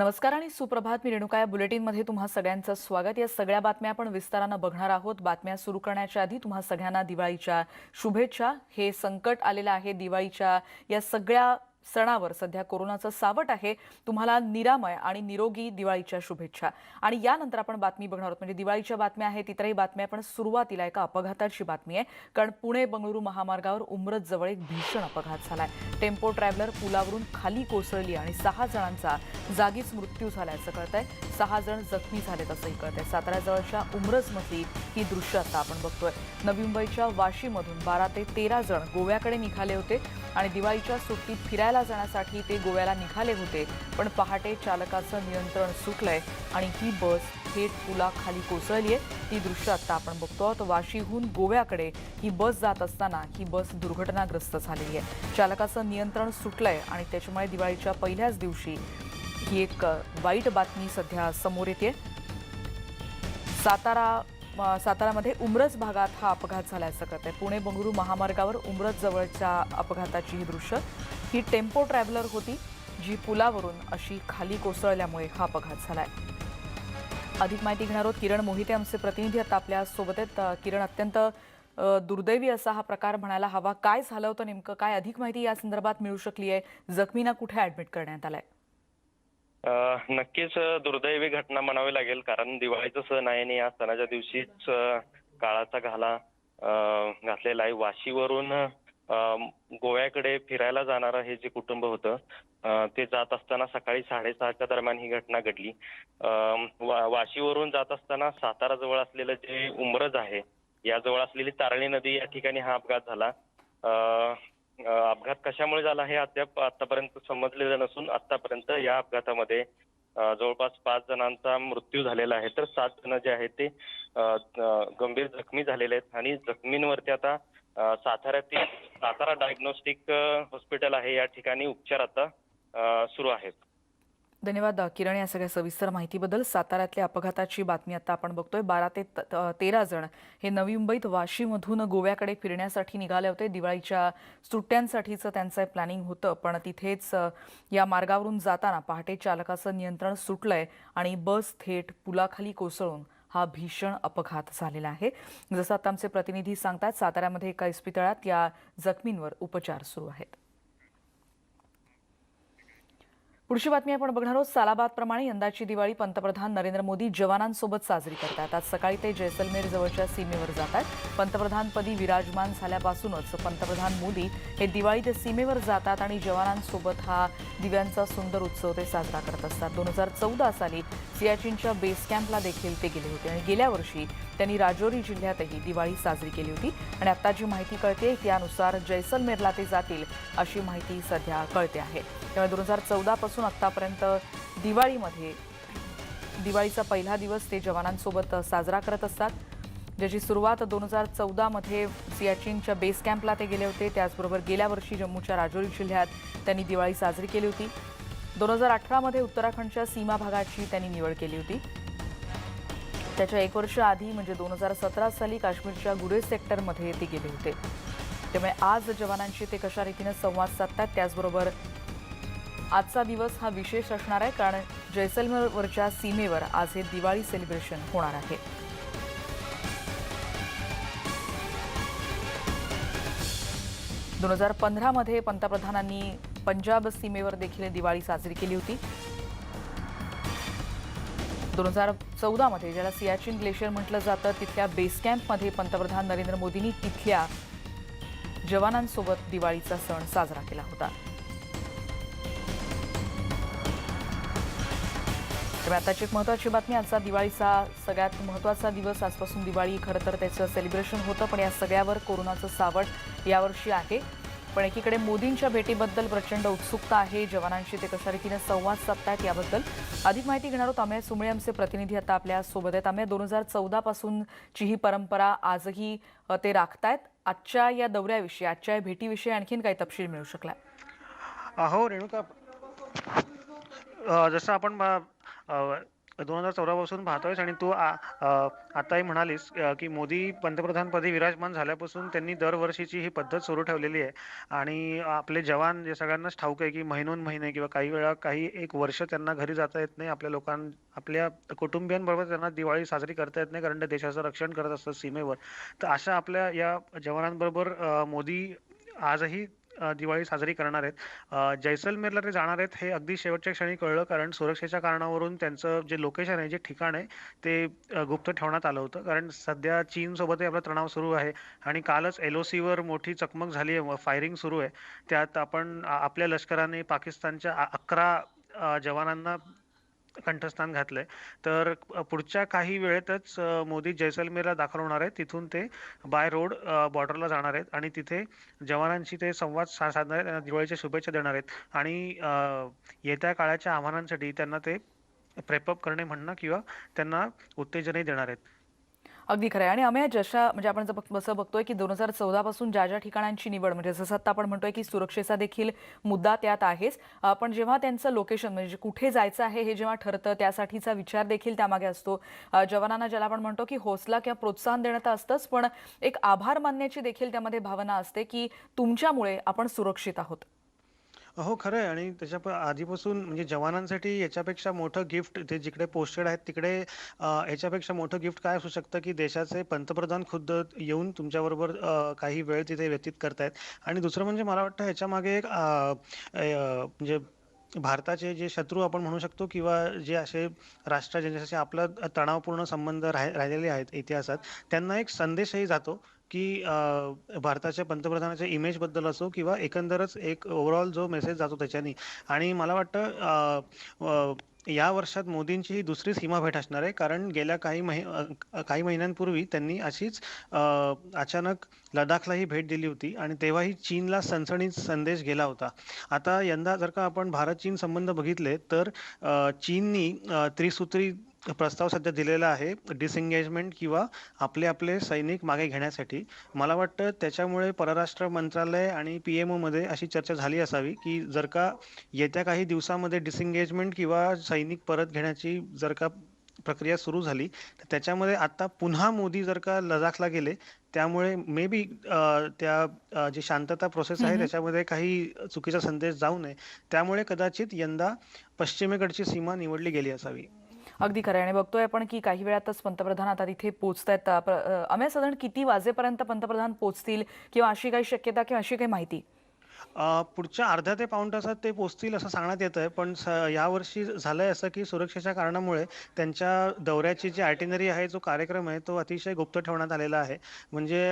नमस्कार आणि सुप्रभात. मी रेणुका या बुलेटिनमध्ये तुम्हा सगळ्यांचं स्वागत. या सगळ्या बातम्या आपण विस्तारानं बघणार आहोत. बातम्या सुरू करण्याच्या आधी तुम्हा सगळ्यांना दिवाळीच्या शुभेच्छा. हे संकट आलेलं आहे दिवाळीच्या या सगळ्या सणावर सध्या कोरोनाचं सावट आहे. तुम्हाला निरामय आणि निरोगी दिवाळीच्या शुभेच्छा. आणि यानंतर आपण बातमी बघणार आहोत. म्हणजे दिवाळीच्या बातम्या आहेत इतरही बातम्या पण सुरुवातीला एका अपघाताची बातमी आहे. कारण पुणे बंगळुरू महामार्गावर उमरत जवळ एक भीषण अपघात झालाय. टेम्पो ट्रॅव्हलर पुलावरून खाली कोसळली आणि सहा जणांचा जागीच मृत्यू झाल्याचं कळत आहे सहा जण जखमी झालेत असंही कळत आहे साताऱ्याजवळच्या उमरजमधली ही दृश्य आता आपण बघतोय. नवी मुंबईच्या वाशीमधून बारा ते तेरा जण गोव्याकडे निघाले होते आणि दिवाळीच्या सुट्टीत फिरायला जाण्यासाठी ते गोव्याला निघाले होते पण पहाटे चालकाचं नियंत्रण सुटलंय आणि ही बस थेट पुलाखाली कोसळली आहे ती दृश्य आता आपण बघतो आहोत. वाशीहून गोव्याकडे ही बस जात असताना ही बस दुर्घटनाग्रस्त झालेली आहे. चालकाचं नियंत्रण सुटलंय आणि त्याच्यामुळे दिवाळीच्या पहिल्याच दिवशी ही एक वाईट बातमी सध्या समोर येते सातारा सातारामध्ये उमरज भागात हा अपघात झाल्याचं कळत आहे पुणे बंगळुरू महामार्गावर उमरज जवळच्या अपघाताची ही दृश्य. ही टेम्पो ट्रॅव्हलर होती जी पुलावरून अशी खाली कोसळल्यामुळे हा अपघात झालाय. अधिक माहिती घेणार आहोत किरण मोहिते आमचे प्रतिनिधी आता आपल्यासोबत आहेत. किरण अत्यंत दुर्दैवी असा हा प्रकार म्हणायला हवा. काय झालं होतं नेमकं? काय अधिक माहिती या संदर्भात मिळू शकली आहे? जखमींना कुठे ऍडमिट करण्यात आलाय? नक्कीच दुर्दैवी घटना म्हणावी लागेल. कारण दिवाळीचं सण आहे आणि या सणाच्या दिवशीच काळाचा घाला घातलेला आहे. वाशीवरून गोव्याकडे फिरायला जाणारं हे जे कुटुंब होतं ते जात असताना सकाळी साडेसहाच्या दरम्यान ही घटना घडली. वा- वाशीवरून जात असताना सातारा जवळ असलेलं जे उमरज आहे याजवळ असलेली तारळी नदी या ठिकाणी हा अपघात झाला. अपघात कशामुळे झाला हे अद्याप आतापर्यंत समजलेलं नसून आतापर्यंत या अपघातामध्ये जवळपास पाच जणांचा मृत्यू झालेला आहे. तर सात जण जे आहेत ते गंभीर जखमी झालेले आहेत आणि जखमींवरती आता साताऱ्यातील सातारा डायग्नोस्टिक हॉस्पिटल आहे. या ठिकाणी उपचार आता सुरू आहेत. धन्यवाद किरण या सगळ्या सविस्तर माहितीबद्दल. साताऱ्यातल्या अपघाताची बातमी आता आपण बघतोय. बारा ते तेरा जण हे नवी मुंबईत वाशीमधून गोव्याकडे फिरण्यासाठी निघाले होते. दिवाळीच्या सुट्ट्यांसाठीचं त्यांचं प्लॅनिंग होतं पण तिथेच या मार्गावरून जाताना पहाटे चालकाचं नियंत्रण सुटलंय आणि बस थेट पुलाखाली कोसळून हा भीषण अपघात झालेला आहे. जसं आता आमचे प्रतिनिधी सांगतात साताऱ्यामध्ये एका इस्पितळात या जखमींवर उपचार सुरू आहेत. पुढची बातमी आपण बघणार आहोत. सालाबाद प्रमाणे यंदाची दिवाळी पंतप्रधान नरेंद्र मोदी जवानांसोबत साजरी करतात. आज सकाळी ते जैसलमेर जवळच्या सीमेवर जातात पंतप्रधानपदी विराजमान झाल्यापासूनच पंतप्रधान मोदी हे दिवाळी ते सीमेवर जातात आणि जवानांसोबत हा दिव्यांचा सुंदर उत्सव ते साजरा करत असतात. दोन हजार चौदा साली सियाचीनच्या बेस कॅम्पला देखील ते गेले होते आणि गेल्या वर्षी त्यांनी राजौरी जिल्ह्यातही दिवाळी साजरी केली होती. आणि आता जी माहिती कळते त्यानुसार जैसलमेरला ते जातील अशी माहिती सध्या कळते आहे. त्यामुळे दोन हजार चौदापासून पासून आतापर्यंत दिवाळीमध्ये दिवाळीचा पहिला दिवस ते जवानांसोबत साजरा करत असतात. ज्याची सुरुवात दोन हजार चौदामध्ये सियाचिनच्या बेस कॅम्पला ते गेले होते. त्याचबरोबर गेल्या वर्षी जम्मूच्या राजौरी जिल्ह्यात त्यांनी दिवाळी साजरी केली होती. दोन हजार अठरामध्ये उत्तराखंडच्या सीमा भागाची त्यांनी निवड केली होती. त्याच्या एक वर्ष आधी म्हणजे दोन हजार सतरा साली काश्मीरच्या गुरेज सेक्टरमध्ये ते गेले होते. त्यामुळे आज जवानांशी ते कशा रीतीनं संवाद साधतात त्याचबरोबर आजचा दिवस हा विशेष असणार आहे कारण जैसलमेरवरच्या सीमेवर आज हे दिवाळी सेलिब्रेशन होणार आहे. दोन हजार पंधरामध्ये पंतप्रधानांनी पंजाब सीमेवर देखील दिवाळी साजरी केली होती. दोन हजार चौदामध्ये ज्याला सियाचिन ग्लेशियर म्हटलं जातं तिथल्या बेस कॅम्पमध्ये पंतप्रधान नरेंद्र मोदींनी तिथल्या जवानांसोबत दिवाळीचा सण साजरा केला होता. तर आताची एक महत्त्वाची बातमी आजचा दिवाळीचा सगळ्यात महत्त्वाचा दिवस. आजपासून दिवाळी खरं तर त्याचं सेलिब्रेशन होतं पण या सगळ्यावर कोरोनाचं सावट यावर्षी आहे. पण एकीकडे मोदींच्या भेटीबद्दल प्रचंड उत्सुकता आहे. जवानांशी ते कशा रीतीने संवाद साधतायत याबद्दल अधिक माहिती घेणार आहोत अमेय सुमळे आमचे प्रतिनिधी आता आपल्यासोबत आहेत. अमेय दोन हजार चौदा पासूनची ही परंपरा आजही ते राखतायत. आजच्या या दौऱ्याविषयी आजच्या या भेटीविषयी आणखीन काही तपशील मिळू शकला. अहो रेणुका जसं आपण दोन हजार चौदापासून पाहतोयस आणि तू आ- आताही म्हणालीस की मोदी पंतप्रधानपदी विराजमान झाल्यापासून त्यांनी दरवर्षीची ही पद्धत सुरू ठेवलेली आहे. आणि आपले जवान जे सगळ्यांनाच ठाऊक आहे की महिनोन महिने किंवा काही वेळा काही एक वर्ष त्यांना घरी जाता येत नाही आपल्या लोकां आपल्या कुटुंबियांबरोबर त्यांना दिवाळी साजरी करता येत नाही कारण ते देशाचं रक्षण करत असतात सीमेवर. तर अशा आपल्या या जवानांबरोबर मोदी आजही दिवाळी साजरी करणार आहेत. जैसलमेरला ते जाणार आहेत हे अगदी शेवटच्या क्षणी कळलं कारण सुरक्षेच्या कारणावरून त्यांचं जे लोकेशन आहे जे ठिकाण आहे ते गुप्त ठेवण्यात आलं होतं. कारण सध्या चीनसोबतही आपला तणाव सुरू आहे आणि कालच एल ओ सीवर मोठी चकमक झाली आहे. फायरिंग सुरू आहे. त्यात आपण आपल्या लष्कराने पाकिस्तानच्या अकरा जवानांना कंठस्थान घातलंय. तर पुढच्या काही वेळेतच मोदी जैसलमेरला दाखल होणार आहेत. तिथून ते बाय रोड बॉर्डरला जाणार आहेत आणि तिथे जवानांशी ते संवाद सा- साधणार आहेत त्यांना दिवाळीच्या शुभेच्छा देणार आहेत. आणि येत्या काळाच्या आव्हानांसाठी त्यांना ते प्रेपअप करणे म्हणणं किंवा त्यांना उत्तेजनही देणार आहेत. अगदी खरं आहे. आणि अमेय जशा म्हणजे आपण जर बघतोय की दोन हजार चौदा पासून ज्या ज्या ठिकाणांची निवड म्हणजे जसं आता आपण म्हणतोय की सुरक्षेचा देखील मुद्दा त्यात आहेच. पण जेव्हा त्यांचं लोकेशन म्हणजे कुठे जायचं आहे हे जेव्हा ठरतं त्यासाठीचा विचार देखील त्यामागे असतो. जवानांना ज्याला आपण म्हणतो की हौसला किंवा प्रोत्साहन देणं तर असतंच पण एक आभार मानण्याची देखील त्यामध्ये भावना असते की तुमच्यामुळे आपण सुरक्षित आहोत. हो खरं आहे आणि त्याच्या आधीपासून म्हणजे जवानांसाठी याच्यापेक्षा मोठं गिफ्ट ते जिकडे पोस्टेड आहेत तिकडे याच्यापेक्षा मोठं गिफ्ट काय असू शकतं की देशाचे पंतप्रधान खुद्द येऊन तुमच्याबरोबर काही वेळ तिथे व्यतीत करतायत? आणि दुसरं म्हणजे मला वाटतं ह्याच्या मागे एक म्हणजे भारताचे जे शत्रू आपण म्हणू शकतो किंवा जे असे राष्ट्र ज्यांच्याशी आपला तणावपूर्ण संबंध राहि राहिलेले आहेत इतिहासात त्यांना एक संदेशही जातो. की भारताच्या पंतप्रधानाच्या इमेजबद्दल असो किंवा एकंदरच एक ओव्हरऑल जो मेसेज जातो त्याच्यानी. आणि मला वाटतं या वर्षात मोदींची ही दुसरी सीमा भेट असणार आहे. कारण गेल्या काही महि काही महिन्यांपूर्वी त्यांनी अशीच अचानक लडाखलाही भेट दिली होती आणि तेव्हाही चीनला सणसणीत संदेश गेला होता. आता यंदा जर का आपण भारत चीन संबंध बघितले तर चीननी त्रिसूत्री प्रस्ताव सध्या दिलेला आहे डिसएंगेजमेंट किंवा आपले आपले सैनिक मागे घेण्यासाठी. मला वाटतं त्याच्यामुळे परराष्ट्र मंत्रालय आणि पी एम ओमध्ये अशी चर्चा झाली असावी की जर का येत्या काही दिवसामध्ये डिसएंगेजमेंट किंवा सैनिक परत घेण्याची जर का प्रक्रिया सुरू झाली तर त्याच्यामध्ये आता पुन्हा मोदी जर का लडाखला गेले त्यामुळे मे बी त्या जी शांतता प्रोसेस आहे त्याच्यामध्ये काही चुकीचा संदेश जाऊ नये. त्यामुळे कदाचित यंदा पश्चिमेकडची सीमा निवडली गेली असावी. अगदी खरं आणि बघतोय आपण की काही वेळातच पंतप्रधान आता तिथे पोहोचतायत अमेय साधारण किती वाजेपर्यंत पंतप्रधान पोहोचतील किंवा अशी काही शक्यता किंवा अशी काही माहिती? पुढच्या अर्ध्या ते पाऊण तासात ते पोहोचतील असं सांगण्यात येत आहे पण स यावर्षी झालंय असं की सुरक्षेच्या कारणामुळे त्यांच्या दौऱ्याची जी आयटिनरी आहे जो कार्यक्रम आहे तो अतिशय गुप्त ठेवण्यात आलेला आहे. म्हणजे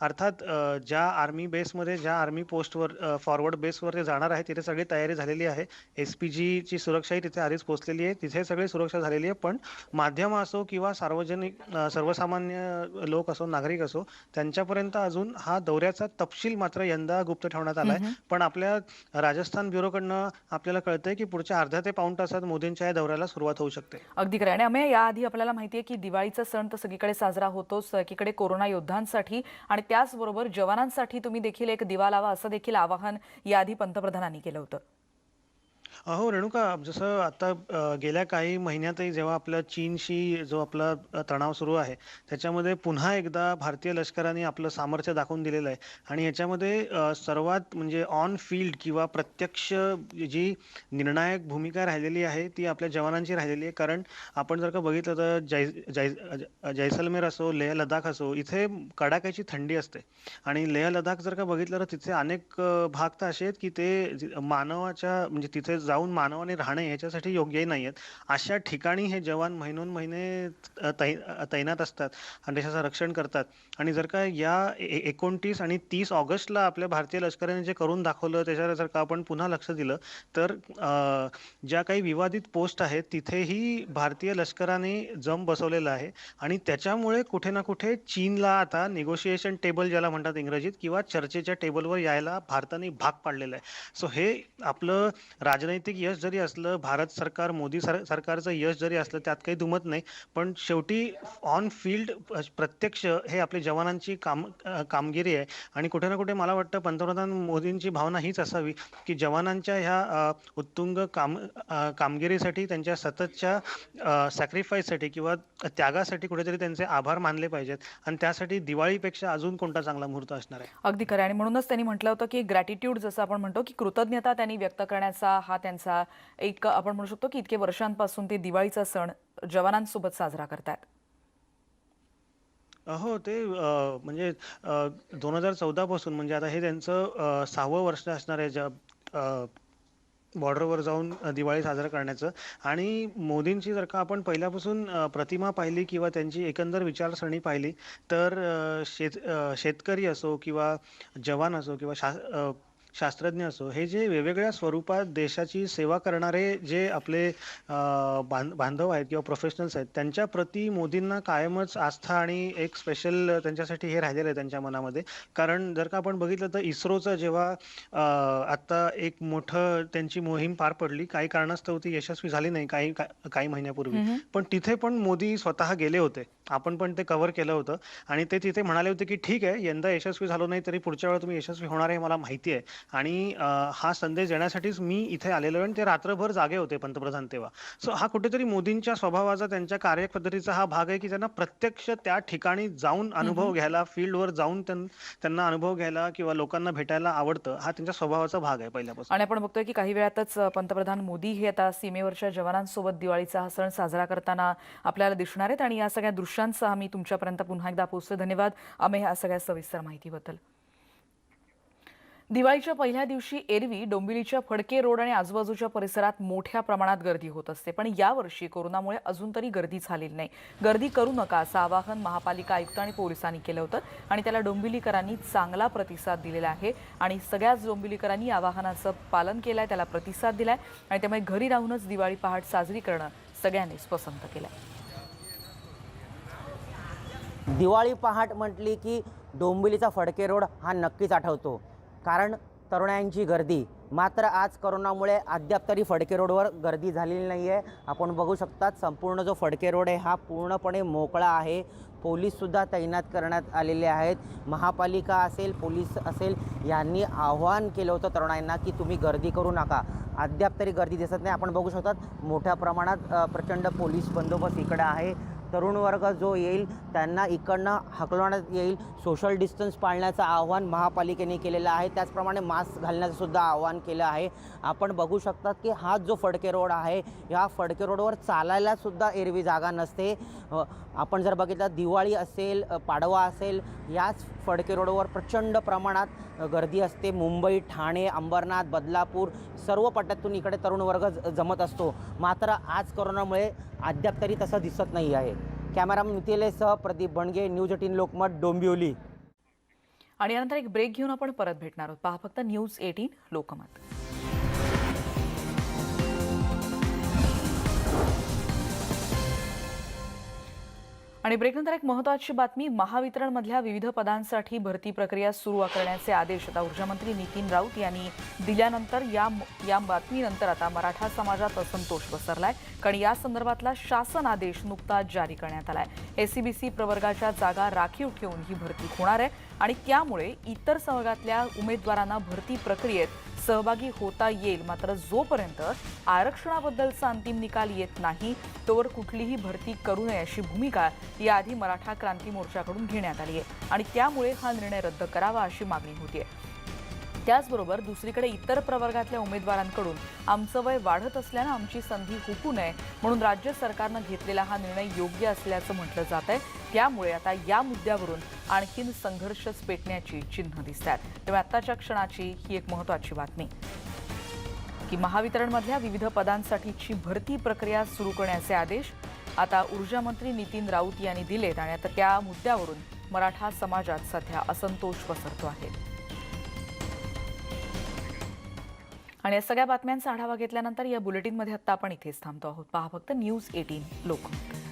अर्थात ज्या आर्मी बेसमध्ये ज्या आर्मी पोस्टवर फॉरवर्ड बेसवर ते जाणार आहे तिथे सगळी तयारी झालेली आहे. एस पी जीची सुरक्षाही तिथे आधीच पोहोचलेली आहे. तिथे सगळी सुरक्षा झालेली आहे. पण माध्यम असो किंवा सार्वजनिक सर्वसामान्य लोक असो नागरिक असो त्यांच्यापर्यंत अजून हा दौऱ्याचा तपशील मात्र यंदा गुप्त ठेवण्यात आला आहे पण आपल्या राजस्थान ब्युरोकडनं आपल्याला कळतंय की पुढच्या अर्ध्या ते पाऊण तासात मोदींच्या या दौऱ्याला सुरुवात होऊ शकते. अगदी खरं. आणि अमेय याआधी आपल्याला माहिती आहे की दिवाळीचा सण तर सगळीकडे साजरा होतोच एकीकडे कोरोना योद्धांसाठी आणि त्याचबरोबर जवानांसाठी तुम्ही देखील एक दिवा लावा असं देखील आवाहन याआधी पंतप्रधानांनी केलं होतं. अहो रेणुका जसं आता अ, गेल्या काही महिन्यातही जेव्हा आपल्या चीनशी जो आपला अ, तणाव सुरू आहे त्याच्यामध्ये पुन्हा एकदा भारतीय लष्कराने आपलं सामर्थ्य दाखवून दिलेलं आहे. आणि याच्यामध्ये अ, सर्वात म्हणजे ऑन फील्ड किंवा प्रत्यक्ष जी निर्णायक भूमिका राहिलेली आहे ती आपल्या जवानांची राहिलेली आहे. कारण आपण जर का बघितलं तर जै जै अ, जैसलमेर असो लेह लडाख असो इथे कडाक्याची थंडी असते. आणि लेह लडाख जर का बघितलं तर तिथे अनेक अ, भाग तर असे आहेत की ते जे- मानवाच्या म्हणजे तिथे जाऊन मानवाने राहणे याच्यासाठी योग्यही नाही आहेत अशा ठिकाणी हे जवान महिनोन महिने तै तैनात असतात आणि देशाचं रक्षण करतात. आणि जर का या ए- एकोणतीस आणि तीस ऑगस्टला आपल्या भारतीय लष्कराने जे करून दाखवलं त्याच्यावर जर का आपण पुन्हा लक्ष दिलं तर ज्या काही विवादित पोस्ट आहेत तिथेही भारतीय लष्कराने जम बसवलेला आहे. आणि त्याच्यामुळे कुठे ना कुठे चीनला आता निगोशिएशन टेबल ज्याला म्हणतात इंग्रजीत किंवा चर्चेच्या टेबलवर यायला भारताने भाग पाडलेला आहे. सो हे आपलं राजनैतिक राजनैतिक यश जरी असलं भारत सरकार मोदी सर सरकारचं यश जरी असलं त्यात काही दुमत नाही. पण शेवटी ऑन फील्ड प्रत्यक्ष हे आपल्या जवानांची काम कामगिरी आहे. आणि कुठे ना कुठे मला वाटतं पंतप्रधान मोदींची भावना हीच असावी की जवानांच्या ह्या उत्तुंग काम कामगिरीसाठी त्यांच्या सततच्या सॅक्रिफाईससाठी किंवा त्यागासाठी कुठेतरी त्यांचे आभार मानले पाहिजेत. आणि त्यासाठी दिवाळीपेक्षा अजून कोणता चांगला मुहूर्त असणार आहे? अगदी खरं आणि म्हणूनच त्यांनी म्हटलं होतं की ग्रॅटिट्यूड जसं आपण म्हणतो की कृतज्ञता त्यांनी व्यक्त करण्याचा हा त्यांचा एक आपण म्हणू शकतो की इतके वर्षांपासून ते दिवाळीचा सण जवानांसोबत साजरा करतात हो ते म्हणजे दोन हजार चौदा पासून म्हणजे आता हे त्यांचं सहावं वर्ष असणार आहे ज्या बॉर्डरवर जाऊन दिवाळी साजरा करण्याचं. आणि मोदींची जर का आपण पहिल्यापासून प्रतिमा पाहिली किंवा त्यांची एकंदर विचारसरणी पाहिली तर शेत शेतकरी असो किंवा जवान असो किंवा शा शास्त्रज्ञ असो हे जे वेगवेगळ्या स्वरूपात देशाची सेवा करणारे जे आपले बांधव आहेत किंवा प्रोफेशनल्स आहेत त्यांच्या प्रती मोदींना कायमच आस्था आणि एक स्पेशल त्यांच्यासाठी हे राहिलेलं आहे त्यांच्या मनामध्ये. कारण जर का आपण बघितलं तर इस्रोचं जेव्हा आता एक मोठं त्यांची मोहीम पार पडली काही कारणास्तव ती यशस्वी झाली नाही काही काही महिन्यापूर्वी. पण तिथे पण मोदी स्वतः गेले होते. आपण पण ते कव्हर केलं होतं. आणि ते तिथे म्हणाले होते की ठीक आहे यंदा यशस्वी झालो नाही तरी पुढच्या वेळेला तुम्ही यशस्वी होणार आहे मला माहिती आहे. आणि हा संदेश देण्यासाठीच मी इथे आलेलो आहे आणि ते रात्रभर जागे होते पंतप्रधान तेव्हा. सो हा कुठेतरी मोदींच्या स्वभावाचा त्यांच्या कार्यपद्धतीचा हा भाग आहे की त्यांना प्रत्यक्ष त्या ठिकाणी जाऊन अनुभव घ्यायला फील्डवर जाऊन त्यां- त्यांना अनुभव घ्यायला किंवा लोकांना भेटायला आवडतं हा त्यांच्या स्वभावाचा भाग आहे पहिल्यापासून. आणि आपण बघतोय की काही वेळातच पंतप्रधान मोदी हे आता सीमेवरच्या जवानांसोबत दिवाळीचा हा सण साजरा करताना आपल्याला दिसणार आहेत. आणि या सगळ्या दृश्यांसह आम्ही तुमच्यापर्यंत पुन्हा एकदा पोहोचतो. धन्यवाद. आम्ही ह्या सगळ्या सविस्तर माहितीबद्दल. दिवाळीच्या पहिल्या दिवशी एरवी डोंबिवलीच्या फडके रोड आणि आजूबाजूच्या परिसरात मोठ्या प्रमाणात गर्दी होत असते. पण यावर्षी कोरोनामुळे अजून तरी गर्दी झालेली नाही. गर्दी करू नका असं आवाहन महापालिका आयुक्त आणि पोलिसांनी केलं होतं आणि त्याला डोंबिवलीकरांनी चांगला प्रतिसाद दिलेला आहे आणि सगळ्याच डोंबिवलीकरांनी आवाहनाचं पालन केलं आहे त्याला प्रतिसाद दिलाय आणि त्यामुळे घरी राहूनच दिवाळी पहाट साजरी करणं सगळ्यांनीच पसंत केलं आहे दिवाळी पहाट म्हटली की डोंबिवलीचा फडके रोड हा नक्कीच आठवतो. कारण तरुणांची गर्दी. मात्र आज करोनामुळे अद्याप तरी फडके रोडवर गर्दी झालेली नाही आहे आपण बघू शकतात संपूर्ण जो फडके रोड आहे हा पूर्णपणे मोकळा आहे. पोलीससुद्धा तैनात करण्यात आलेले आहेत. महापालिका असेल पोलीस असेल यांनी आव्हान केलं होतं तरुणांना की तुम्ही गर्दी करू नका. अद्याप तरी गर्दी दिसत नाही. आपण बघू शकतात मोठ्या प्रमाणात प्रचंड पोलीस बंदोबस्त इकडं आहे. तरुण वर्ग जो येईल त्यांना इकडनं हकलवण्यात येईल. सोशल डिस्टन्स पाळण्याचं आव्हान महापालिकेने केलेलं आहे. त्याचप्रमाणे मास्क घालण्याचंसुद्धा आव्हान केलं आहे. आपण बघू शकतात की हा जो फडके रोड आहे ह्या फडके रोडवर चालायलासुद्धा एरवी जागा नसते. आपण जर बघितलं दिवाळी असेल पाडवा असेल याच फडके रोडवर प्रचंड प्रमाणात गर्दी असते. मुंबई ठाणे अंबरनाथ बदलापूर सर्व पट्ट्यातून इकडे तरुण वर्ग जमत असतो. मात्र आज कोरोनामुळे अद्याप तरी तसं दिसत नाही आहे. कॅमेरामन मिथिलेसह प्रदीप बणगे न्यूज एटीन लोकमत डोंबिवली. आणि यानंतर एक ब्रेक घेऊन आपण परत भेटणार आहोत. पहा फक्त न्यूज एटीन लोकमत. आणि ब्रेकनंतर एक महत्वाची बातमी महावितरणमधल्या विविध पदांसाठी भरती प्रक्रिया सुरू करण्याचे आदेश आता ऊर्जामंत्री नितीन राऊत यांनी दिल्यानंतर या या बातमीनंतर आता मराठा समाजात असंतोष पसरलाय. कारण या संदर्भातला शासन आदेश नुकताच जारी करण्यात आलाय. एसीबीसी प्रवर्गाच्या जागा राखीव ठेवून ही भरती होणार आहे. आणि त्यामुळे इतर संवर्गातल्या उमेदवारांना भरती प्रक्रियेत सहभागी होता येईल. मात्र जोपर्यंत आरक्षणाबद्दलचा अंतिम निकाल येत नाही तोवर कुठलीही भरती करू नये अशी भूमिका याआधी मराठा क्रांती मोर्चाकडून घेण्यात आली आहे. आणि त्यामुळे हा निर्णय रद्द करावा अशी मागणी होती आहे त्याचबरोबर दुसरीकडे इतर प्रवर्गातल्या उमेदवारांकडून आमचं वय वाढत असल्यानं आमची संधी हुकू नये म्हणून राज्य सरकारनं घेतलेला हा निर्णय योग्य असल्याचं म्हटलं जात आहे. त्यामुळे आता या मुद्द्यावरून आणखीन संघर्षच पेटण्याची चिन्ह दिसत आहेत त्यामुळे आत्ताच्या क्षणाची ही एक महत्वाची बातमी. की महावितरणमधल्या विविध पदांसाठीची भरती प्रक्रिया सुरू करण्याचे आदेश आता ऊर्जामंत्री नितीन राऊत यांनी दिलेत आणि आता त्या मुद्द्यावरून मराठा समाजात सध्या असंतोष पसरतो आहे. आणि या सगळ्या बातम्यांचा आढावा घेतल्यानंतर या बुलेटिनमध्ये आत्ता आपण इथेच थांबतो आहोत. पहा फक्त न्यूज एटीन लोकमत.